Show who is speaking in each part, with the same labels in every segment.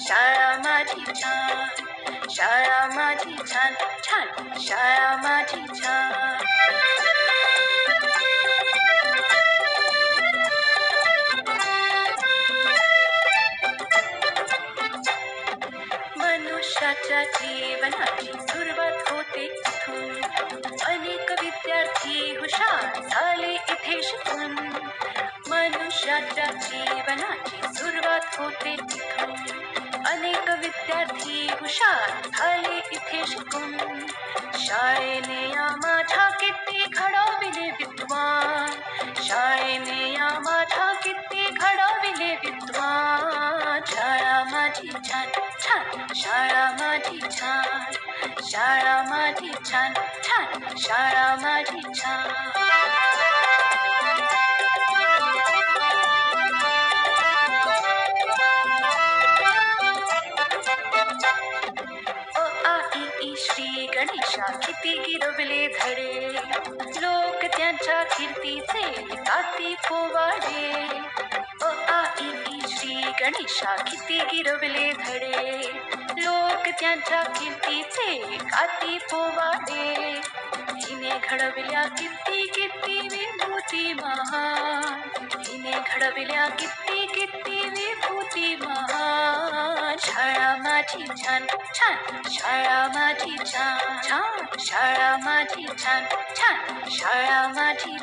Speaker 1: शाळा माझी छान शाळा माझी छान छान शाळा माझी छान. मनुष्याच्या जीवनाची सुरुवात होते इथून अनेक विद्यार्थी हुशार झाले इथे शिकून. मनुष्याच्या जीवनाची सुरुवात होते तिथून. अनेक विद्यार्थी हुशार झाले इथे शिकून. शाळेने या माझ्या किती घडविले विद्वान. शाळेने या माझ्या किती घडविले विद्वान. शाळा माझी छान छान. शाळा माझी छान. शाळा माझी छान छान. शाळा माझी छान. श्री गणेशा किती गिरवले धडे लोक त्यांच्या कीर्तीचे गाती पोवाडे अ, आ, इ ई श्री गणेशा किती गिरवले धडे लोक त्यांच्या कीर्तीचे गाती पोवाडे हिने घडविल्या किती किती विभूती महान हिने घडविल्या किती किती महान शाळा माझी छान छान शाळा माझी छान छान शाळा माझी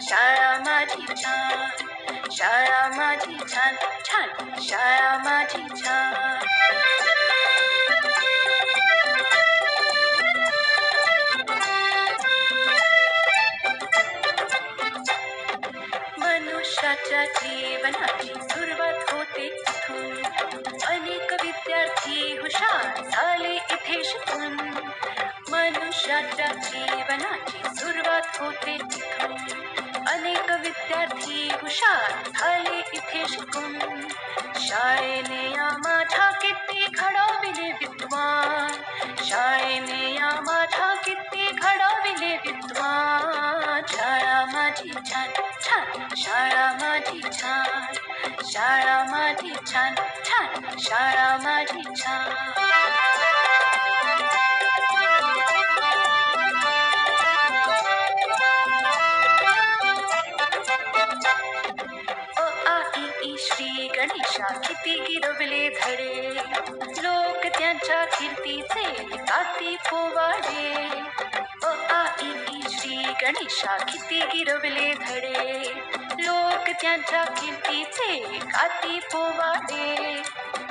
Speaker 1: शाळा माझी छान शाळा माझी छान छान शाळा माझी छान मनुष्याच्या जीवनाची सुरुवात होते तिथून. अनेक विद्यार्थी हुशार झाले इथे शिकून. मनुष्याच्या जीवनाची सुरुवात होते विद्यार्थी हुशार झाले इथे शिकून. शाळेने या माझ्या किती घडविले विद्वान. शाळेने या माझ्या किती घडविले विद्वान. शाळा माझी छान छान शाळा माझी छान. शाळा माझी छान छान शाळा माझी छान. તબલે ધડે લોક ત્યાં ચા કીર્તિ છે કાતી પોવાડે ઓ આ ઈ શ્રી ગણેશા કીર્તિ ગીરવલે ધડે લોક ત્યાં ચા કીર્તિ છે કાતી પોવાડે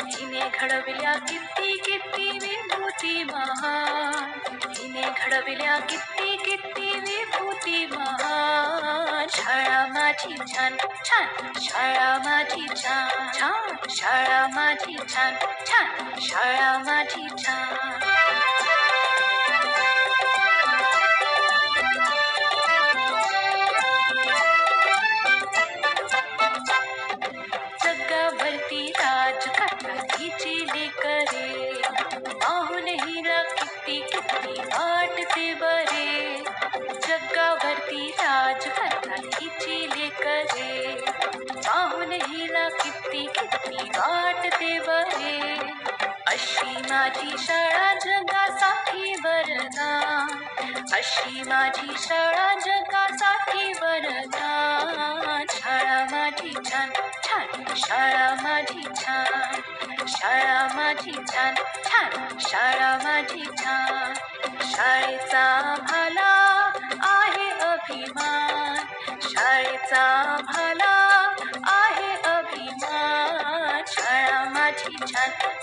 Speaker 1: हिने घडविल्या किती किती विभूती महान हिने घडविल्या किती किती विभूती महान Charamati Chan, Chan, Charamati Chan, Chan, Charamati Chan, Chan, Charamati Chan. वाटते बरे. अशी माझी शाळा जगासाठी वरदान. अशी माझी शाळा जगासाठी वरदान. शाळा माझी छान छान.
Speaker 2: शाळा माझी छान. शाळा माझी छान छान. शाळा माझी छान. शाळेचा भाला आहे अभिमान. शाळेचा भाला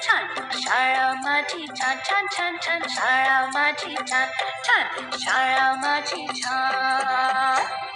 Speaker 2: টান টান সারা মাঝি টান টান টান টান সারা মাঝি টান টান সারা মাঝি টান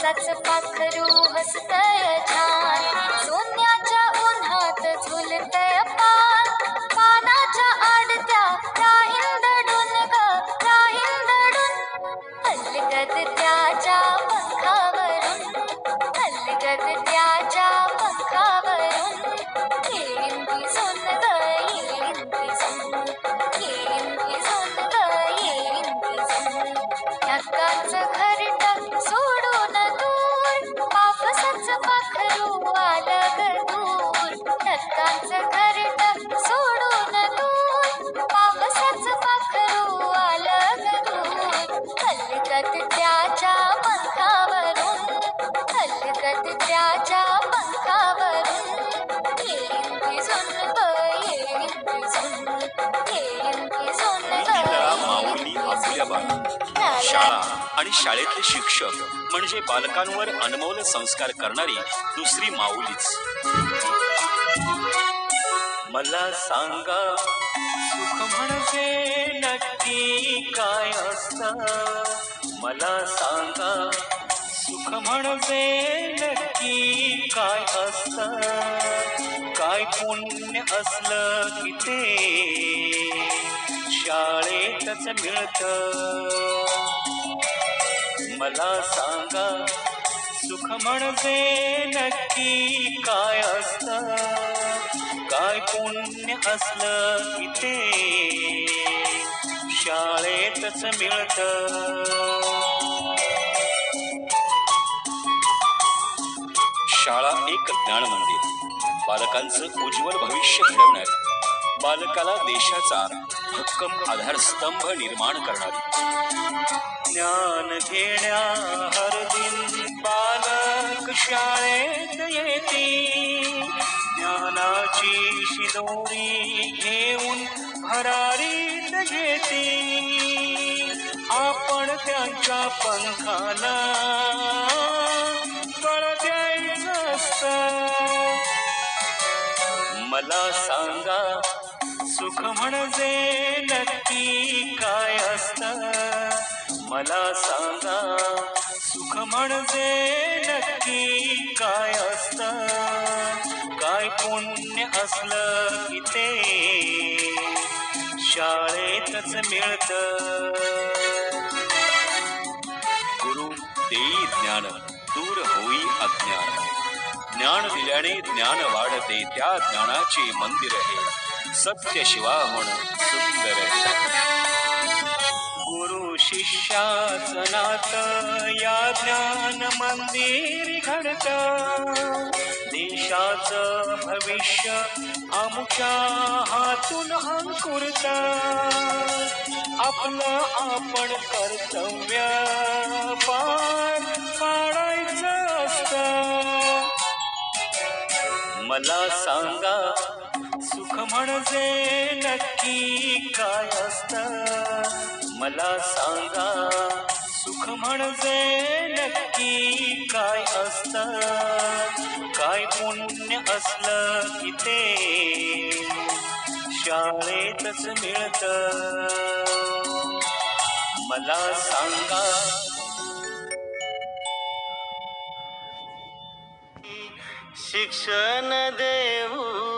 Speaker 2: सच पाखरू हसतय छान.
Speaker 3: आणि शाळेतले शिक्षक म्हणजे बालकांवर अनमोल संस्कार करणारी दुसरी माऊलीच. मला सांगा सुख म्हणजे नक्की काय असत? मला सांगा सुख म्हणजे नक्की काय असत? काय पुण्य असलं की ते? शाळेतच मिळतं. मला सांगा सुख म्हणजे नक्की काय असत? काय पुण्य असलं की ते शाळेतच मिळत. शाळा एक ज्ञान मंदिर. बालकांचं उज्ज्वल भविष्य घडवणार बालकाला देशाचा भक्कम आधारस्तंभ निर्माण करणारी. ज्ञान घेण्या हर दिन बालक शाळेत येते. ज्ञानाची शिदोरी घेऊन भरारीत घेते आपण त्यांच्या पंखाला कळ द्यायचं असतं मला सांगा सुख म्हणजे नक्की काय असतं? मला सांगा सुख म्हणजे नक्की काय असत? काय पुण्य असलं की ते? शाळेतच मिळत. गुरु देई ज्ञान दूर होई अज्ञान. ज्ञान दिल्याने ज्ञान वाढते त्या ज्ञानाचे मंदिर हे सत्य शिवाहून सुंदर आहे. शिष्यासनात या ज्ञान मंदिर घडत. देशाचं भविष्य आमच्या हातून अंकुरत आपलं आपण कर्तव्य पार पाडायचं असत. मला सांगा सुख म्हणजे नक्की काय असतं? मला सांगा सुख म्हणजे नक्की काय असत? काय पुण्य असलं की ते? शाळेतच मिळत. मला सांगा. शिक्षण देऊ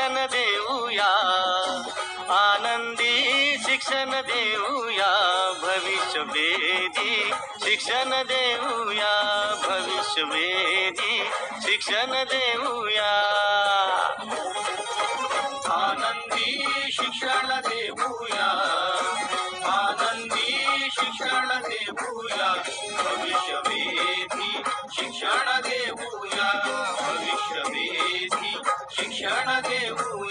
Speaker 3: शिक्षण देऊया. आनंदी शिक्षण देऊया. भविष्य वेदी शिक्षण देऊया. भविष्य वेदी शिक्षण देऊया. आनंदी शिक्षण देऊया. आनंदी शिक्षण देऊया. भविष्य वेदी शिक्षण देऊया. शिक्षण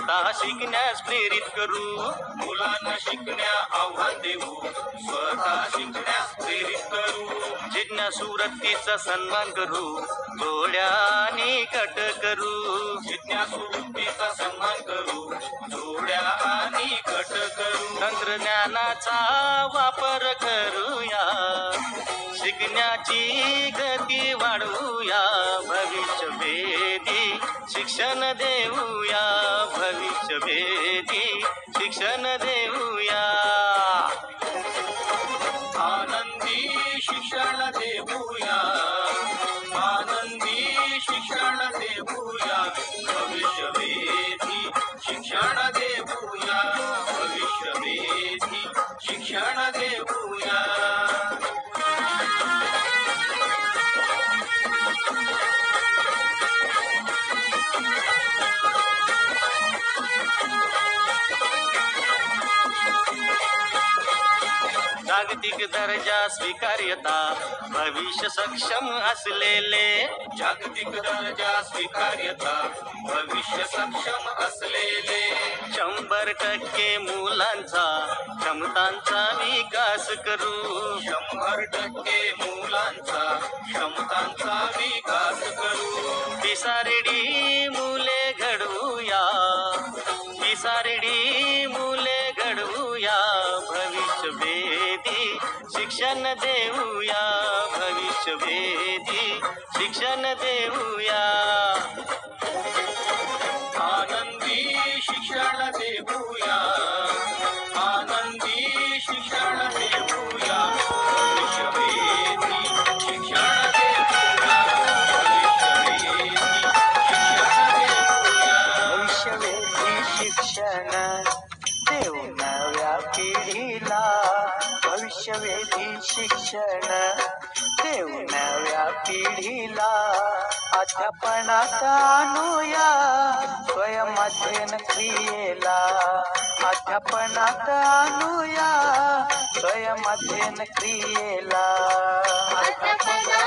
Speaker 3: स्वतः शिकण्यास प्रेरित करू. मुलांना शिकण्या आव्हान देऊ. स्वतः शिकण्यास प्रेरित करू. जिज्ञासू वृत्तीचा सन्मान करू जोड्याने कट करू. जिज्ञासू वृत्तीचा सन्मान करू जोड्या आणि कट करू. तंत्रज्ञानाचा वापर करूया. शिकण्याची गती वाढवूया भविष्य भेदी. शिक्षण देऊया भविष्य भेदी. शिक्षण देऊया जागतिक दर्जा स्वीकार्यता भविष्य सक्षम असलेले. जागतिक दर्जा स्वीकार्यता भविष्य सक्षम असलेले.
Speaker 4: शंभर टक्के मुलांचा क्षमतांचा विकास करू.
Speaker 5: शंभर टक्के मुलांचा क्षमतांचा विकास करू.
Speaker 4: पिसारेडी मुले घडवूया. पिसारेडी शिक्षण देऊया भविष्यभेदी शिक्षण देऊया.
Speaker 5: आनंदी शिक्षण देऊया. आनंदी शिक्षण देऊया.
Speaker 6: पिढीला अध्यापनात आणूया स्वयंअध्ययन क्रियेला. अध्यापनाचा अनुया स्वयं अध्ययन क्रियेला.
Speaker 1: अध्यापनात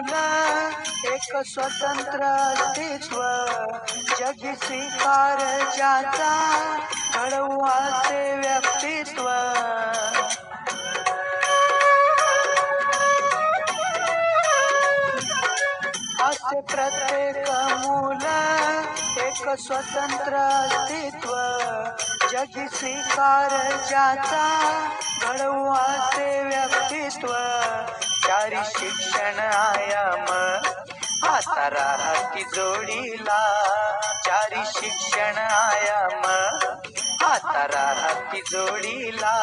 Speaker 6: मूल एक स्वतंत्र अस्तित्व जगी स्वीकार ज्याचा घडवू ते व्यक्तित्व. असे प्रत्येक मूल एक स्वतंत्र अस्तित्व. जगी स्वीकार ज्याचा घडवू व्यक्तित्व. चारी शिक्षण आयाम. आता राहती जोडीला चारी शिक्षण आयाम. आता राहती जोडीला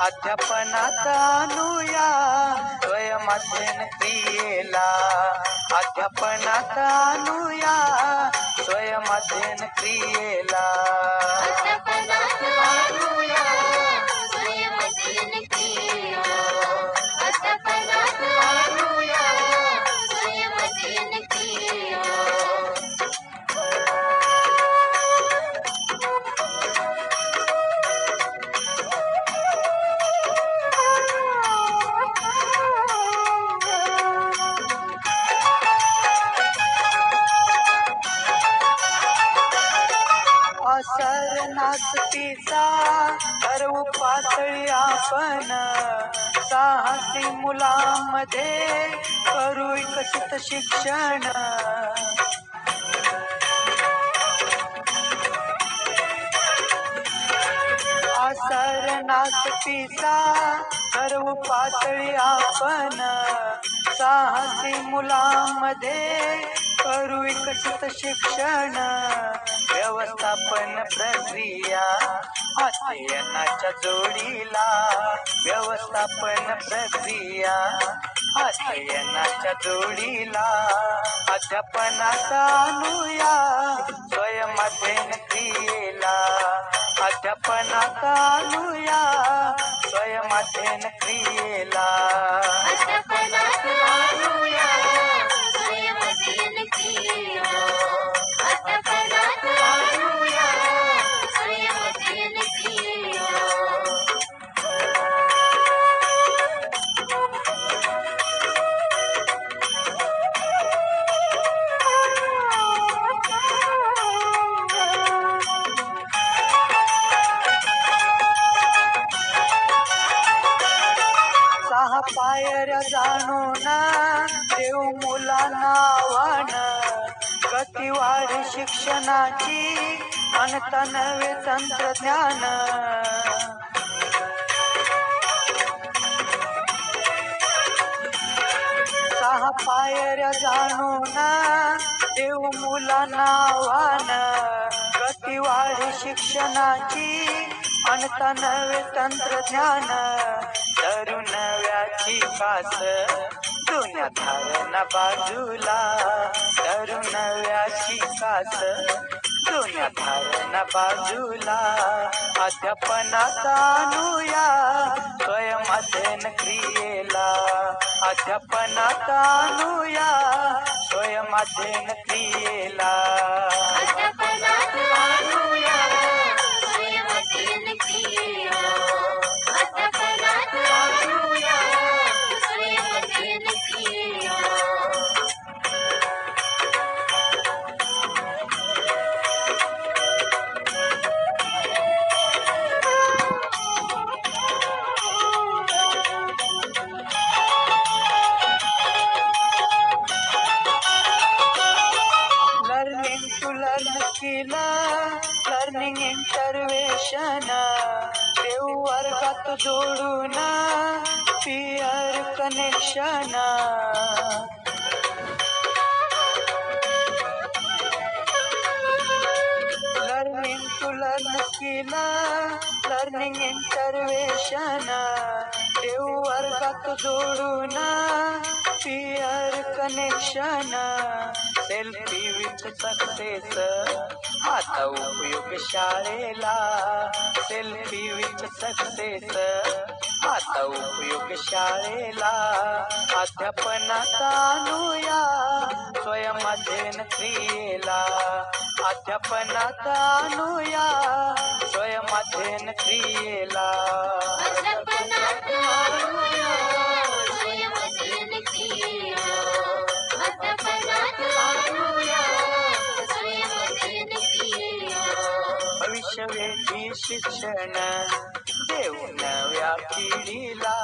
Speaker 6: अध्यापनात आणूया स्वयंअध्ययन क्रियेला. अध्यापनात आणूया स्वयंअध्ययन क्रियेला. शिक्षण. असर पिता सर्व पातळी आपण. साहसी मुलांमध्ये करू विकसित शिक्षण. व्यवस्थापन प्रक्रिया अध्ययनाच्या जोडीला व्यवस्थापन प्रक्रिया अध्ययनाच्या जोडीला अध्यापनाचा अनुया स्वयंअध्ययन क्रियेला. अध्यापनाचा अनुया स्वयंअध्ययन क्रियेला. ज्ञानाची अनता नवे तंत्रज्ञान सहा पायऱ्या जाणून देव मुलांना आव्हान. गती वाढ शिक्षणाची अनता नवे तंत्रज्ञान नव्याची कास जुन्या धारणा बाजूला तरुण नव्याची कास ऋणधारण बाजूला अध्यापनाचा अनुया स्वयं क्रियेला. अध्यापनाचा अनुया स्वयं क्रियेला. लर्न लर्निंग इंटरवेशन देऊ वर्गात जोडून peer connection learning to learn skill learning intervention देऊ वर्गात जोडून peer connection selfie with success आता उपयोग शाळेला सेल्फी विथ सक्सेस आता उपयोग शाळेला अध्यापनाचा अनुया स्वयं अध्ययन क्रियेला. अध्यापनाचा अनुया स्वयं अध्ययन क्रियेला शिक्षण देऊ नव्या पिढीला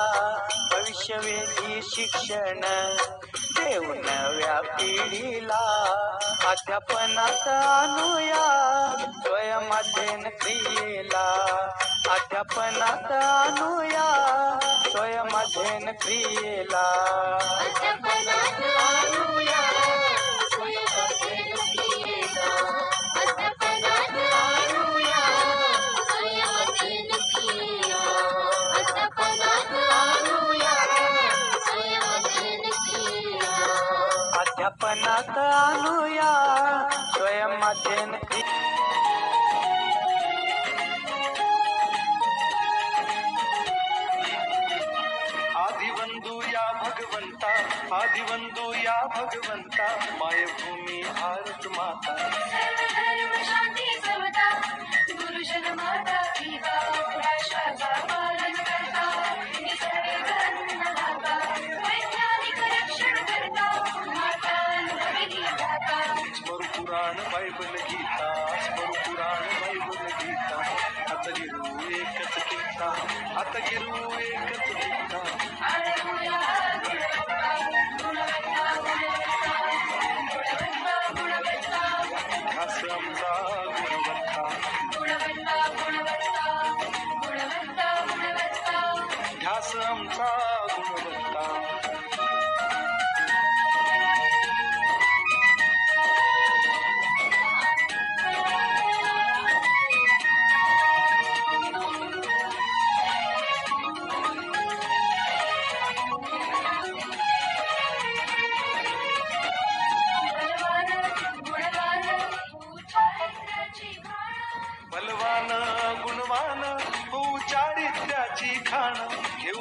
Speaker 6: भविष्यवेधी शिक्षण देऊन नव्या पिढीला अध्यापनात आणूया स्वयं क्रियेला. अध्यापनात आणूया स्वयं क्रियेला.
Speaker 5: स्मर पुराण बायबल गीता स्मर पुराण बायबल गीता आता गिरू एकच गीता आता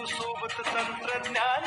Speaker 5: ಸೋಬತ ತಂತ್ರಜ್ಞಾನ